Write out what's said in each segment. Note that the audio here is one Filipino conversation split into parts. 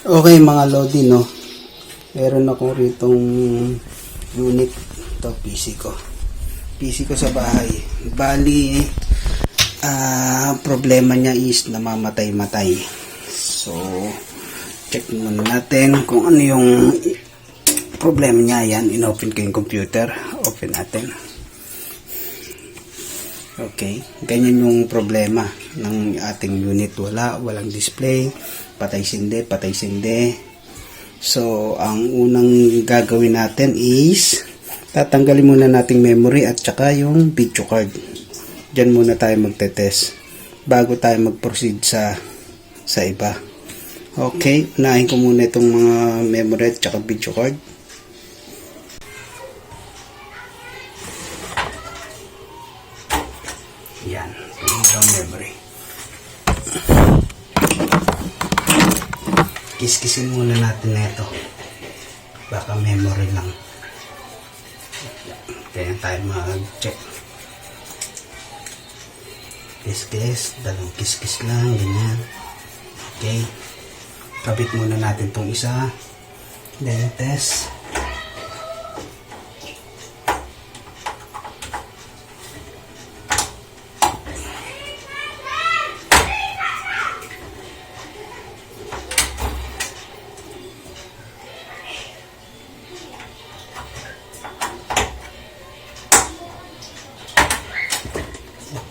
Okay mga Lodi, no? Meron ako ritong unit. Ito, PC ko. PC ko sa bahay. Bali, ah problema niya is namamatay-matay. So, check muna natin kung ano yung problema niya. Yan, inopen ko yung computer. Open natin. Okay, ganyan yung problema ng ating unit. Wala, walang display, patay sindi, patay sindi. So, ang unang gagawin natin is tatanggalin muna nating memory at saka yung video card. Diyan muna tayo magte-test bago tayo mag-proceed sa sa iba. Okay, unahin ko muna itong mga memory at saka video card. Yan, yung memory. Kiskisin muna natin na ito. Baka memory lang. Kaya tayo mag-check. Kiskis, dalawang kiskis lang, ganyan. Okay. Kabit muna natin tong isa. Then test.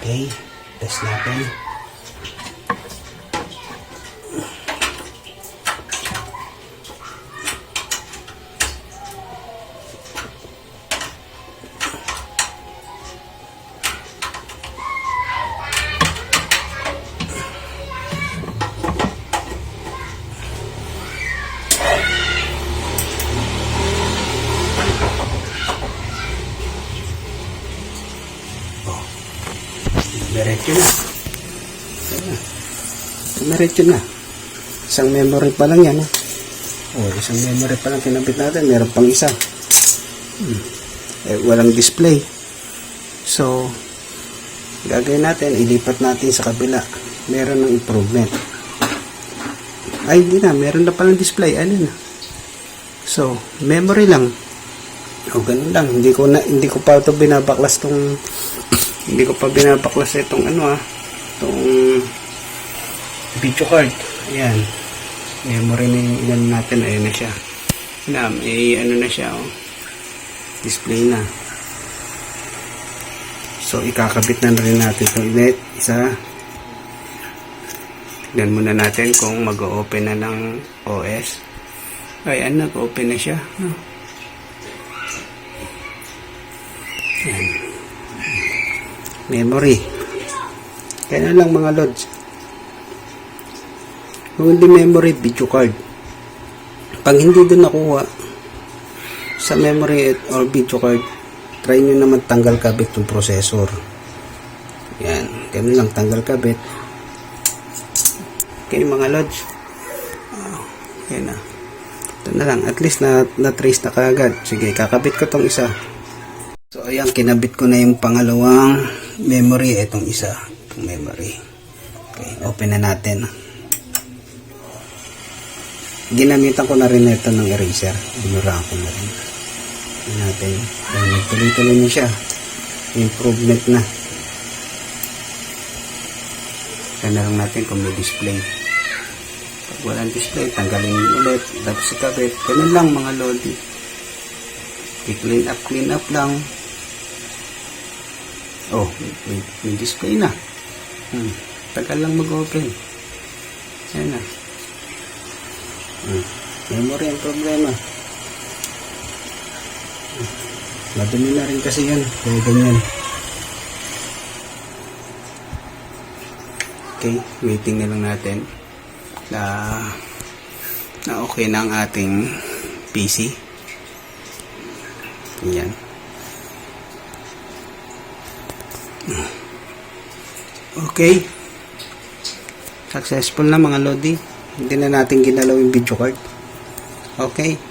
Okay. Test natin. Diretso na. Diretso na. Isang memory pa lang yan. Ha? Oh, isang memory pa lang kinabit natin. Meron pang isa. Hmm. Eh, walang display. So, gagawin natin, ilipat natin sa kabila. Meron ng improvement. Ay, hindi na. Meron na palang display. Ano na. So, memory lang. O, ganun lang. Hindi ko na, hindi ko pa ito binabaklas tong hindi ko pa binabaklas itong ano ah. Itong video card. Ayan. Memory na yung ilan natin ayun na siya. Na may ano na siya oh. Display na. So ikakabit na rin natin itong net isa. Tignan muna natin kung mag-open na ng OS ayan nag-open na siya. no? Memory. Kaya lang mga lods. Kung memory, video card. Pag hindi doon nakuha sa memory or video card, try nyo naman tanggal kabit yung processor. Yan. Ganun lang, tanggal kabit. Okay mga lods. Oh, yan na. Ito na lang. At least na, na-trace na kaagad. Sige, kakabit ko tong isa. So ayan, kinabit ko na yung pangalawang memory. Itong isa, itong memory. Okay, open na natin. Ginamitan ko na rin ito ng eraser. Binuraan ko na rin. Natin. Nagtuloy-tuloy na siya. Improvement na. Kaya na natin kung may display. Pag walang display, tanggalin ulit. Tapos ikabit. Ganun lang mga lodi. I-clean up, clean up lang. Oh, may, may, may display na. Hmm. Tagal lang mag-open. Yan na. Hmm. Memory ang problema. Hmm. Madumi na rin kasi yan. Kaya ganyan. Okay, waiting na lang natin na na okay na ang ating PC. Yan. Okay. Successful na mga Lodi. Hindi na natin ginalaw yung video card. Okay.